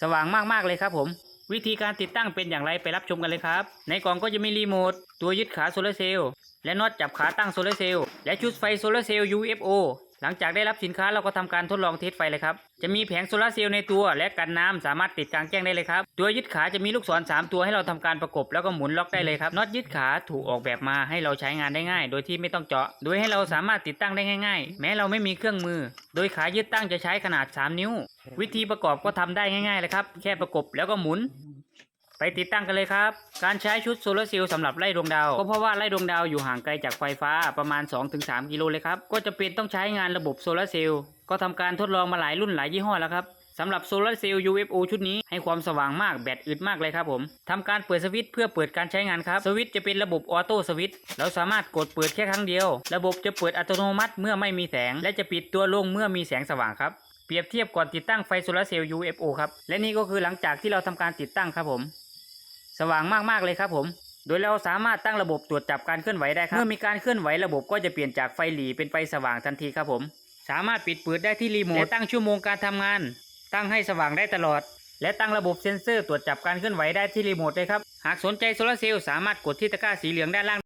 สว่างมากๆเลยครับผม วิธีการติดตั้งเป็นอย่างไรไปรับชมกันเลยครับ ในกล่องก็จะมีรีโมทตัวยึดขาโซลาร์เซลล์และน็อตจับขาตั้งโซลาร์เซลล์และชุดไฟโซลาร์เซลล์ UFO หลังจากได้รับสินค้าเราก็ทำการทดลองเทสไฟเลยครับ จะมีแผงโซลาร์เซลล์ในตัวและกันน้ำสามารถติดกลางแจ้งได้เลยครับตัวยึดขาจะมีลูกศร 3 ตัวให้เราทำการประกบแล้วก็หมุนล็อกได้เลยครับน็อตยึดขาถูกออกแบบมาให้เราใช้งานได้ง่าย โดยที่ไม่ต้องเจาะ โดยให้เราสามารถติดตั้งได้ง่าย ๆ แม้เราไม่มีเครื่องมือ โดยขายึดตั้งจะใช้ขนาด 3 นิ้ว วิธีประกอบก็ทำได้ง่ายๆเลยครับ แค่ประกบแล้วก็หมุน ไปติดตั้งกันเลยครับ การใช้ชุดโซลาร์เซลล์สำหรับไล่ดวงดาว ก็เพราะว่าไล่ดวงดาวอยู่ห่างไกลจากไฟฟ้าประมาณ 2-3 กิโลเลยครับ ก็จะเป็นต้องใช้งานระบบโซลาร์เซลล์ก็ทำการทดลองมาหลายรุ่นหลายยี่ห้อแล้วครับสำหรับโซลาร์เซลล์ UFO ชุดนี้ให้ความสว่างมากแบตอึดมากเลยครับผมทำการเปิดสวิตช์เพื่อเปิดการใช้งานครับ สวิตช์จะเป็นระบบออโต้สวิตช์เราสามารถกดเปิดแค่ครั้งเดียว ระบบจะเปิดอัตโนมัติเมื่อไม่มีแสง และจะปิดตัวลงเมื่อมีแสงสว่างครับเปรียบเทียบก่อนติดตั้งไฟโซลาร์เซลล์ UFO ครับ และนี่ก็คือหลังจากที่เราทำการติดตั้งครับผม สว่างมากๆเลยครับผม โดยเราสามารถตั้งระบบตรวจจับการเคลื่อนไหวได้ครับ เมื่อมีการเคลื่อนไหวระบบก็จะเปลี่ยนจากไฟหลีเป็นไฟสว่างทันทีครับผม สามารถปิดเปิดได้ที่รีโมทและตั้งชั่วโมงการทำงาน ตั้งให้สว่างได้ตลอด และตั้งระบบเซ็นเซอร์ตรวจจับการเคลื่อนไหวได้ที่รีโมทเลยครับ หากสนใจโซลาร์เซลล์สามารถกดที่ตะกร้าสีเหลืองด้านล่าง